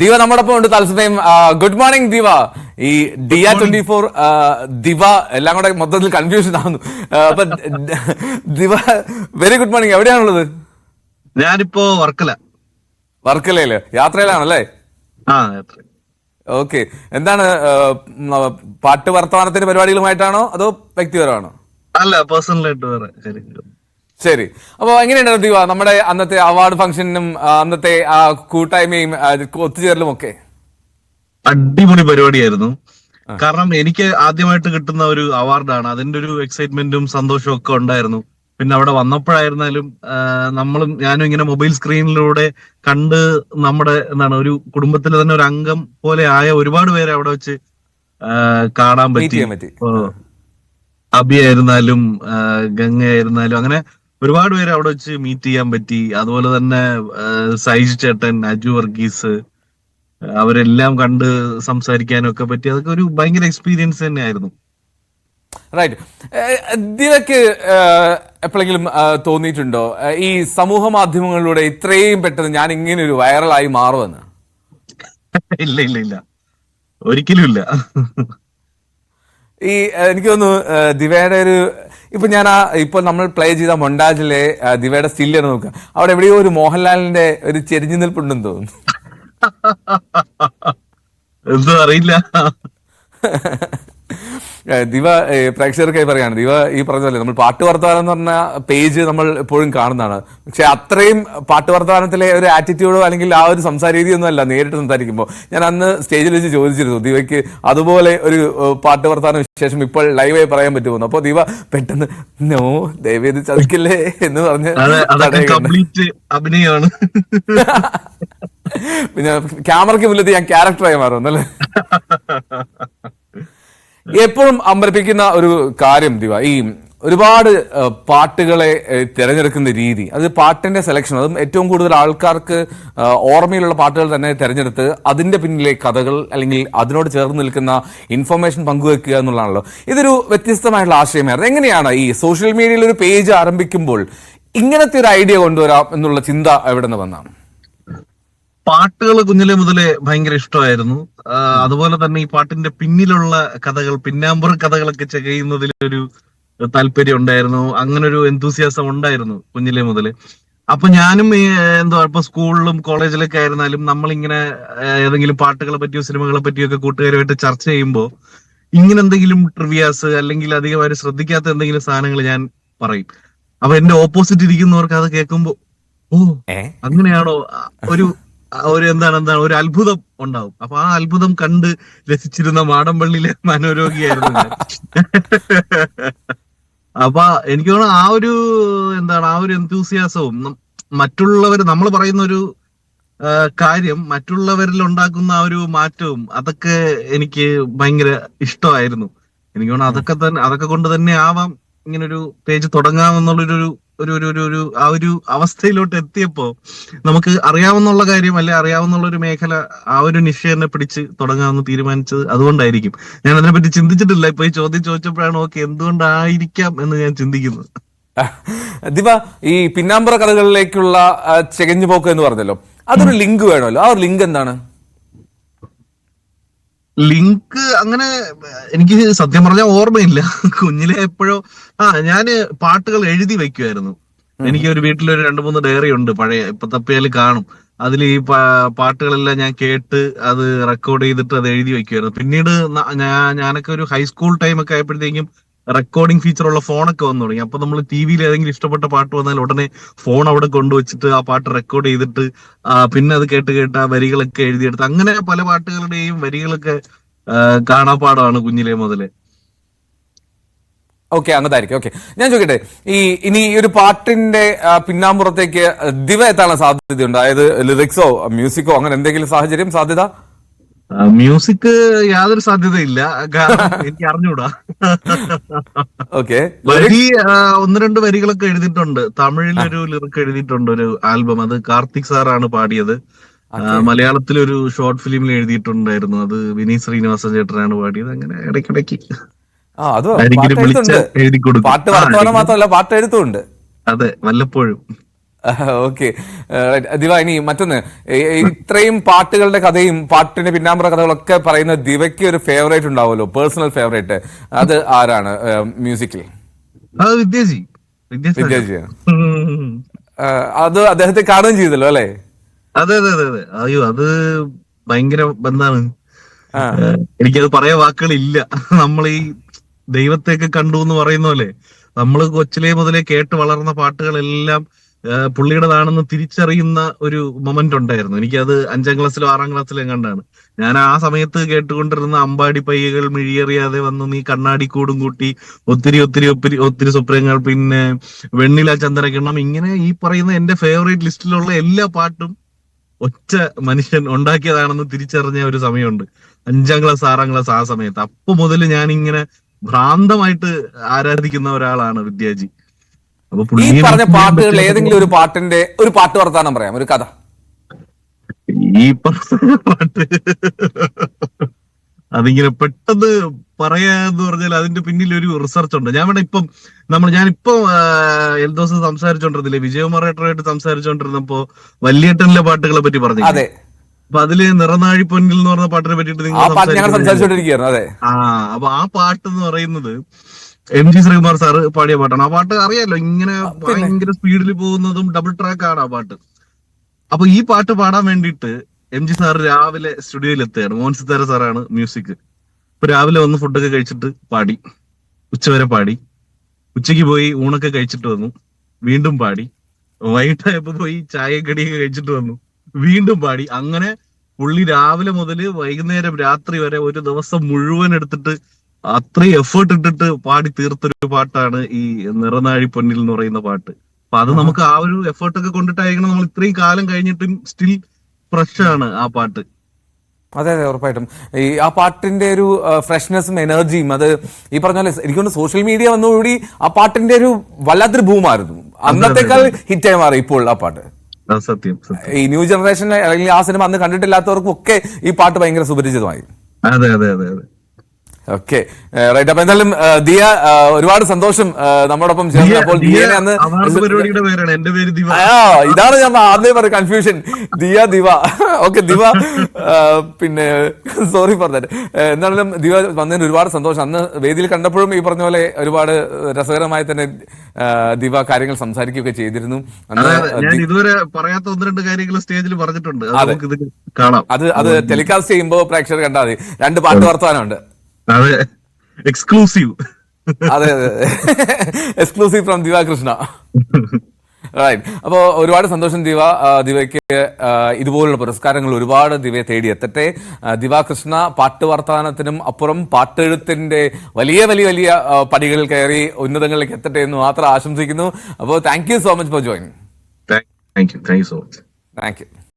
ദിവ നമ്മോടൊപ്പം ഉണ്ട്. തത്സമയം ഗുഡ് മോർണിംഗ് ദിവ. ഈ ഡിയ ട്വന്റി ഫോർ ദിവ എല്ലാം കൂടെ മൊത്തത്തിൽ കൺഫ്യൂഷൻ ആവുന്നു. അപ്പൊ ദിവ വെരി ഗുഡ് മോർണിംഗ് എവിടെയാണുള്ളത്? ഞാനിപ്പോ വർക്കല. വർക്കലയിൽ. യാത്രയിലാണല്ലേ. ഓക്കെ എന്താണ് പാട്ട് വർത്തമാനത്തിന്റെ പരിപാടികളുമായിട്ടാണോ അതോ വ്യക്തിപരമാണോ? അല്ല പേഴ്സണലായിട്ട് വേറെ ശരി. അപ്പൊ എങ്ങനെയുണ്ടായിരുന്നു ദിവ? നമ്മുടെ അന്നത്തെ അവാർഡ് ഫംഗ്ഷനും അന്നത്തെ ആ കൂട്ടായ്മയും ഒത്തുചേരലും ഒക്കെ അടിപൊളി പരിപാടിയായിരുന്നു. കാരണം എനിക്ക് ആദ്യമായിട്ട് കിട്ടുന്ന ഒരു അവാർഡാണ് അതിന്റെ ഒരു എക്സൈറ്റ്മെന്റും സന്തോഷവും ഒക്കെ ഉണ്ടായിരുന്നു. പിന്നെ അവിടെ വന്നപ്പോഴായിരുന്നാലും നമ്മളും ഞാനും ഇങ്ങനെ മൊബൈൽ സ്ക്രീനിലൂടെ കണ്ട് നമ്മുടെ എന്താണ് ഒരു കുടുംബത്തിലെ തന്നെ ഒരു അംഗം പോലെ ആയ ഒരുപാട് പേരെ അവിടെ വെച്ച് കാണാൻ പറ്റി. ചെയ്യാൻ പറ്റി. ഇപ്പോ അബി ആയിരുന്നാലും ഗംഗ ആയിരുന്നാലും അങ്ങനെ ഒരുപാട് പേര് അവിടെ വെച്ച് മീറ്റ് ചെയ്യാൻ പറ്റി. അതുപോലെ തന്നെ സൈജ് ചേട്ടൻ അജു വർഗീസ് അവരെല്ലാം കണ്ട് സംസാരിക്കാനും ഒക്കെ പറ്റി. അതൊക്കെ ഒരു ഭയങ്കര എക്സ്പീരിയൻസ് തന്നെയായിരുന്നു. റൈറ്റ് ദിവക്ക് എപ്പോഴെങ്കിലും തോന്നിയിട്ടുണ്ടോ? ഈ സമൂഹ മാധ്യമങ്ങളിലൂടെ ഇത്രയും പെട്ടെന്ന് ഞാൻ ഇങ്ങനെ ഒരു വൈറലായി മാറുമെന്ന്? ഇല്ല ഇല്ല ഇല്ല. ഒരിക്കലും ഇല്ല. ഈ എനിക്ക് തോന്നുന്നു ദിവയുടെ ഒരു ഇപ്പൊ ഞാൻ ആ ഇപ്പൊ നമ്മൾ പ്ലേ ചെയ്ത മൊണ്ടാജിലെ ദിവയുടെ സ്റ്റില്ല നോക്കുക അവിടെ എവിടെയോ ഒരു മോഹൻലാലിന്റെ ഒരു ചെരിഞ്ഞു നിൽപ്പുണ്ടെന്ന് തോന്നുന്നു. എന്തോ അറിയില്ല. ദിവ പ്രേക്ഷകർക്കായി പറയാണ്. ദിവ ഈ പറഞ്ഞ പോലെ നമ്മൾ പാട്ട് വർത്തമാനം എന്ന് പറഞ്ഞ പേജ് നമ്മൾ എപ്പോഴും കാണുന്നതാണ്. പക്ഷെ അത്രയും പാട്ട് വർത്തമാനത്തിലെ ഒരു ആറ്റിറ്റ്യൂഡോ അല്ലെങ്കിൽ ആ ഒരു സംസാര രീതിയൊന്നും അല്ല നേരിട്ട് സംസാരിക്കുമ്പോൾ. ഞാൻ അന്ന് സ്റ്റേജിൽ വെച്ച് ചോദിച്ചിരുന്നു ദിവയ്ക്ക് അതുപോലെ ഒരു പാട്ട് വർത്തമാന വിശേഷം ഇപ്പോൾ ലൈവായി പറയാൻ പറ്റുമെന്ന് അപ്പോൾ ദിവ പെട്ടെന്ന് നോ ദയവേത് ചതിക്കില്ലേ? എന്ന് പറഞ്ഞ് അഭിനയമാണ്. പിന്നെ ക്യാമറയ്ക്ക് മുന്നിൽ ഞാൻ ക്യാരക്ടറായി മാറുന്നല്ലേ എപ്പോഴും അമ്പരപ്പിക്കുന്ന ഒരു കാര്യം ദിവ ഈ ഒരുപാട് പാട്ടുകളെ തിരഞ്ഞെടുക്കുന്ന രീതി. അത് പാട്ടിന്റെ സെലക്ഷൻ അതും ഏറ്റവും കൂടുതൽ ആൾക്കാർക്ക് ഓർമ്മയിലുള്ള പാട്ടുകൾ തന്നെ തിരഞ്ഞെടുത്ത് അതിന്റെ പിന്നിലെ കഥകൾ അല്ലെങ്കിൽ അതിനോട് ചേർന്ന് നിൽക്കുന്ന ഇൻഫർമേഷൻ പങ്കുവെക്കുക എന്നുള്ളതാണല്ലോ. ഇതൊരു വ്യത്യസ്തമായിട്ടുള്ള ആശയമായിരുന്നു. എങ്ങനെയാണ് ഈ സോഷ്യൽ മീഡിയയിൽ ഒരു പേജ് ആരംഭിക്കുമ്പോൾ ഇങ്ങനത്തെ ഒരു ഐഡിയ കൊണ്ടുവരാം എന്നുള്ള ചിന്ത എവിടെ നിന്ന് വന്നാണ് പാട്ടുകൾ കുഞ്ഞിലെ മുതലേ ഭയങ്കര ഇഷ്ടമായിരുന്നു. അതുപോലെ തന്നെ ഈ പാട്ടിന്റെ പിന്നിലുള്ള കഥകൾ പിന്നാമ്പുറ കഥകളൊക്കെ ചെയ്യുന്നതിൽ ഒരു താല്പര്യം ഉണ്ടായിരുന്നു. അങ്ങനെ ഒരു എന്തൂസിയാസം ഉണ്ടായിരുന്നു കുഞ്ഞിലെ മുതൽ അപ്പൊ ഞാനും എന്തോ ഇപ്പൊ സ്കൂളിലും കോളേജിലൊക്കെ ആയിരുന്നാലും നമ്മളിങ്ങനെ ഏതെങ്കിലും പാട്ടുകളെ പറ്റിയോ സിനിമകളെ പറ്റിയോ ഒക്കെ കൂട്ടുകാരുമായിട്ട് ചർച്ച ചെയ്യുമ്പോൾ ഇങ്ങനെ എന്തെങ്കിലും ട്രിവിയാസ് അല്ലെങ്കിൽ അധികമായിട്ട് ശ്രദ്ധിക്കാത്ത എന്തെങ്കിലും സാധനങ്ങൾ ഞാൻ പറയും. അപ്പൊ എന്റെ ഓപ്പോസിറ്റ് ഇരിക്കുന്നവർക്ക് അത് കേൾക്കുമ്പോ ഓ അങ്ങനെയാണോ? ഒരു ഒരു എന്താണ് എന്താണ് ഒരു അത്ഭുതം ഉണ്ടാവും. അപ്പൊ ആ അത്ഭുതം കണ്ട് രസിച്ചിരുന്ന മാടമ്പള്ളിയിലെ മനോരോഗിയായിരുന്നു അപ്പൊ എനിക്ക് തോന്നുന്നു ആ ഒരു എന്താണ് ആ ഒരു എന്തൂസിയാസവും മറ്റുള്ളവർ നമ്മൾ പറയുന്ന ഒരു കാര്യം മറ്റുള്ളവരിൽ ഉണ്ടാക്കുന്ന ആ ഒരു മാറ്റവും അതൊക്കെ എനിക്ക് ഭയങ്കര ഇഷ്ടമായിരുന്നു. എനിക്ക് തോന്നുന്നു അതൊക്കെ തന്നെ അതൊക്കെ കൊണ്ട് തന്നെ ആവാം ഇങ്ങനൊരു പേജ് തുടങ്ങാമെന്നുള്ളൊരു ഒരു ഒരു ഒരു ഒരു ആ ഒരു അവസ്ഥയിലോട്ട് എത്തിയപ്പോ നമുക്ക് അറിയാവുന്നുള്ള കാര്യം അല്ലെ അറിയാവുന്നുള്ള ഒരു മേഖല ആ ഒരു നിശ്ചയനെ തന്നെ പിടിച്ച് തുടങ്ങാമെന്ന് തീരുമാനിച്ചത് അതുകൊണ്ടായിരിക്കും. ഞാൻ അതിനെപ്പറ്റി ചിന്തിച്ചിട്ടില്ല. ഇപ്പൊ ഈ ചോദ്യം ചോദിച്ചപ്പോഴാണ് ഓക്കെ എന്തുകൊണ്ടായിരിക്കാം എന്ന് ഞാൻ ചിന്തിക്കുന്നത്. ദിവ ഈ പിന്നാമ്പുറ കഥകളിലേക്കുള്ള ചെകഞ്ഞുപോക്ക് ചെകഞ്ഞു പോക്ക് എന്ന് പറഞ്ഞല്ലോ. അതൊരു ലിങ്ക് വേണമല്ലോ. ആ ഒരു ലിങ്ക് എന്താണ്? ലിങ്ക് അങ്ങനെ എനിക്ക് സത്യം പറഞ്ഞാൽ ഓർമ്മയില്ല. കുഞ്ഞിലെ എപ്പോഴോ ആ ഞാൻ പാട്ടുകൾ എഴുതി വെക്കുമായിരുന്നു എനിക്ക് ഒരു വീട്ടിലൊരു രണ്ട് മൂന്ന് ഡയറി ഉണ്ട് പഴയ ഇപ്പൊ തപ്പിയാൽ കാണും. അതിൽ ഈ പാട്ടുകളെല്ലാം ഞാൻ കേട്ട് അത് റെക്കോർഡ് ചെയ്തിട്ട് അത് എഴുതി വെക്കുമായിരുന്നു പിന്നീട് ഞാനൊക്കെ ഒരു ഹൈസ്കൂൾ ടൈം ഒക്കെ ആയപ്പോഴത്തേക്കും റെക്കോർഡിംഗ് ഫീച്ചർ ഉള്ള ഫോണൊക്കെ വന്നു തുടങ്ങി. അപ്പൊ നമ്മൾ ടി വിയിൽ ഏതെങ്കിലും ഇഷ്ടപ്പെട്ട പാട്ട് വന്നാൽ ഉടനെ ഫോൺ അവിടെ കൊണ്ടുവച്ചിട്ട് ആ പാട്ട് റെക്കോർഡ് ചെയ്തിട്ട് പിന്നെ അത് കേട്ട് കേട്ട് ആ വരികളൊക്കെ എഴുതിയെടുത്ത് അങ്ങനെ പല പാട്ടുകളുടെയും വരികളൊക്കെ കാണാപ്പാടാണ് കുഞ്ഞിലെ മുതലേ. ഓക്കെ അങ്ങതായിരിക്കും ഓക്കെ ഞാൻ ചോദിക്കട്ടെ ഈ ഇനി ഒരു പാട്ടിന്റെ പിന്നാമ്പുറത്തേക്ക് ദിവ എത്താനുള്ള സാധ്യതയുണ്ട്? അതായത് ലിറിക്സോ മ്യൂസിക്കോ അങ്ങനെ എന്തെങ്കിലും സാഹചര്യം സാധ്യത? മ്യൂസിക് യാതൊരു സാധ്യതയില്ല. എനിക്ക് അറിഞ്ഞൂടാ. ഓക്കെ വരി ഒന്ന് രണ്ട് വരികളൊക്കെ എഴുതിയിട്ടുണ്ട്. ഒരു ലിറിക് എഴുതിയിട്ടുണ്ട് ഒരു ആൽബം. അത് കാർത്തിക് സാറാണ് പാടിയത്. മലയാളത്തിൽ ഒരു ഷോർട്ട് ഫിലിമിൽ എഴുതിയിട്ടുണ്ടായിരുന്നു. അത് വിനീത് ശ്രീനിവാസ ചേട്ടനാണ് പാടിയത്. അങ്ങനെ ഇടയ്ക്കിടയ്ക്ക്. പാട്ട് മാത്രമല്ല പാട്ട് എഴുത്തുണ്ട് അതെ വല്ലപ്പോഴും. ഓക്കെ ദിവ ഇനി മറ്റൊന്ന്. ഇത്രയും പാട്ടുകളുടെ കഥയും പാട്ടിന്റെ പിന്നാമ്പുറ കഥകളൊക്കെ പറയുന്ന ദിവയ്ക്ക് ഒരു ഫേവറേറ്റ് ഉണ്ടാവുമല്ലോ പേഴ്സണൽ ഫേവറേറ്റ് അത് ആരാണ്? മ്യൂസിക്കിൽ അത് വിദ്യാജി. അത് അദ്ദേഹത്തെ കാണുകയും ചെയ്തല്ലോ അല്ലേ? അതെ അതെ അതെ അതെ. അയ്യോ അത് ഭയങ്കര ബന്ധാണ്. എനിക്കത് പറയാൻ വാക്കുകളില്ല. നമ്മൾ ഈ ദൈവത്തെയൊക്കെ കണ്ടു എന്ന് പറയുന്ന പോലെ നമ്മൾ കൊച്ചിലെ മുതലേ കേട്ട് വളർന്ന പാട്ടുകളെല്ലാം പുള്ളിയുടേതാണെന്ന് തിരിച്ചറിയുന്ന ഒരു മൊമെന്റ് ഉണ്ടായിരുന്നു. എനിക്കത് അഞ്ചാം ക്ലാസ്സിലോ ആറാം ക്ലാസ്സിലോ കണ്ടാണ് ഞാൻ ആ സമയത്ത് കേട്ടുകൊണ്ടിരുന്ന അമ്പാടി പയ്യകൾ മിഴിയറിയാതെ വന്നു നീ കണ്ണാടി കൂടും കൂട്ടി ഒത്തിരി ഒത്തിരി ഒത്തിരി ഒത്തിരി സ്വപ്നങ്ങൾ പിന്നെ വെണ്ണില ചന്ദ്രകിണ്ണം ഇങ്ങനെ ഈ പറയുന്ന എന്റെ ഫേവറേറ്റ് ലിസ്റ്റിലുള്ള എല്ലാ പാട്ടും ഒറ്റ മനുഷ്യൻ ഉണ്ടാക്കിയതാണെന്ന് തിരിച്ചറിഞ്ഞ ഒരു സമയമുണ്ട്. അഞ്ചാം ക്ലാസ് ആറാം ക്ലാസ് ആ സമയത്ത്. അപ്പൊ മുതൽ ഞാൻ ഇങ്ങനെ ഭ്രാന്തമായിട്ട് ആരാധിക്കുന്ന ഒരാളാണ് വിദ്യാജി. ഈ പറഞ്ഞ പാട്ടുകൾ ഏതെങ്കിലും ഒരു പാട്ടിന്റെ ഒരു പാട്ട് വർത്താനം പറയാം ഒരു കഥ. ഈ പറഞ്ഞ പാട്ട് അതിങ്ങനെ പെട്ടെന്ന് പറയാന്ന് പറഞ്ഞാൽ അതിന്റെ പിന്നിൽ ഒരു റിസർച്ച് ഉണ്ട്. ഞാൻ വേണം ഇപ്പം നമ്മൾ ഞാനിപ്പോ എൽദോസ് സംസാരിച്ചോണ്ടിരുന്നില്ലേ? വിജയകുമാറേട്ടറായിട്ട് സംസാരിച്ചോണ്ടിരുന്നപ്പോ വല്യേട്ടനിലെ പാട്ടുകളെ പറ്റി പറഞ്ഞു അതെ. അപ്പൊ അതിൽ നിറനാഴി പൊന്നിൽ എന്ന് പറഞ്ഞ പാട്ടിനെ പറ്റിയിട്ട് ആ നിങ്ങൾ ആ അപ്പൊ ആ പാട്ട് എന്ന് പറയുന്നത് എം ജി ശ്രീകുമാർ സാറ് പാടിയ പാട്ടാണ്. ആ പാട്ട് അറിയാലോ ഇങ്ങനെ ഭയങ്കര സ്പീഡിൽ പോകുന്നതും ഡബിൾ ട്രാക്ക് ആണ് ആ പാട്ട്. അപ്പൊ ഈ പാട്ട് പാടാൻ വേണ്ടിയിട്ട് എം ജി സാർ രാവിലെ സ്റ്റുഡിയോയിൽ എത്തുകയാണ്. മോഹൻ സിത്താര സാറാണ് മ്യൂസിക് അപ്പൊ രാവിലെ വന്ന് ഫുഡൊക്കെ കഴിച്ചിട്ട് പാടി. ഉച്ചവരെ പാടി. ഉച്ചയ്ക്ക് പോയി ഊണൊക്കെ കഴിച്ചിട്ട് വന്നു. വീണ്ടും പാടി. വൈകിട്ടായപ്പോ പോയി ചായ കടിയൊക്കെ കഴിച്ചിട്ട് വന്നു. വീണ്ടും പാടി. അങ്ങനെ പുള്ളി രാവിലെ മുതൽ വൈകുന്നേരം രാത്രി വരെ ഒരു ദിവസം മുഴുവൻ എടുത്തിട്ട് അത്രയും എഫേർട്ട് ഇട്ടിട്ട് പാടി തീർത്തൊരു പാട്ടാണ് ഈ നിറനാഴി പൊന്നിൽ എന്ന് പറയുന്ന പാട്ട്. അപ്പൊ അത് നമുക്ക് ആ ഒരു എഫേർട്ട് ഒക്കെ കൊണ്ടിട്ടായിരിക്കണം നമ്മൾ ഇത്രയും കാലം കഴിഞ്ഞിട്ടും സ്റ്റിൽ ഫ്രഷ് ആണ് ആ പാട്ട്. അതെ അതെ ഉറപ്പായിട്ടും. ഈ ആ പാട്ടിന്റെ ഒരു ഫ്രഷ്നെസ്സും എനർജിയും അത് ഈ പറഞ്ഞ പോലെ എനിക്കൊണ്ട് സോഷ്യൽ മീഡിയ വന്നുകൂടി ആ പാട്ടിന്റെ ഒരു വല്ലാത്തൊരു ഭൂമായിരുന്നു അന്നത്തെക്കാൾ ഹിറ്റായി മാറി ഇപ്പോൾ ആ പാട്ട്. സത്യം ഈ ന്യൂ ജനറേഷൻ അല്ലെങ്കിൽ ആ സിനിമ അന്ന് കണ്ടിട്ടില്ലാത്തവർക്കും ഒക്കെ ഈ പാട്ട് ഭയങ്കര സുപരിചിതമായി. അതെ അതെ അതെ അതെ. ഓക്കെ റൈറ്റ് അപ്പൊ എന്തായാലും ദിയ ആ, ഒരുപാട് സന്തോഷം നമ്മോടൊപ്പം ചേർന്ന്. അപ്പോൾ ദിയനെ അന്ന് ഇതാണ് ഞാൻ ആദ്യം പറഞ്ഞ കൺഫ്യൂഷൻ ദിയ ദിവ. ഓക്കെ ദിവ. പിന്നെ സോറി പറഞ്ഞത് എന്നാലും ദിവ വന്നതിന് ഒരുപാട് സന്തോഷം. അന്ന് വേദിയിൽ കണ്ടപ്പോഴും ഈ പറഞ്ഞ പോലെ ഒരുപാട് രസകരമായി തന്നെ ദിവ കാര്യങ്ങൾ സംസാരിക്കുകയൊക്കെ ചെയ്തിരുന്നു. ഞാൻ ഇതുവരെ പറയാത്ത ഒന്ന് രണ്ട് കാര്യങ്ങൾ സ്റ്റേജിൽ പറഞ്ഞിട്ടുണ്ട്. അത് അതെ. ടെലികാസ്റ്റ് ചെയ്യുമ്പോൾ പ്രേക്ഷകർ കണ്ടാൽ മതി. രണ്ട് പാട്ട് വർത്തമാനമുണ്ട്. എക്സ്ക്ലൂസീവ് അതെ അതെ എക്സ്ക്ലൂസീവ് ഫ്രം ദിവ കൃഷ്ണ റൈറ്റ് അപ്പോൾ ഒരുപാട് സന്തോഷം ദിവ ദിവയ്ക്ക് ഇതുപോലുള്ള പുരസ്കാരങ്ങൾ ഒരുപാട് ദിവയെ തേടി എത്തട്ടെ. ആ, ദിവ കൃഷ്ണ പാട്ട് വർത്തമാനത്തിനും അപ്പുറം പാട്ടെഴുത്തിന്റെ വലിയ വലിയ വലിയ പടികളിൽ കയറി ഉന്നതങ്ങളിലേക്ക് എത്തട്ടെ എന്ന് മാത്രം ആശംസിക്കുന്നു. അപ്പോൾ thank you so much for join thank you thank you so much thank you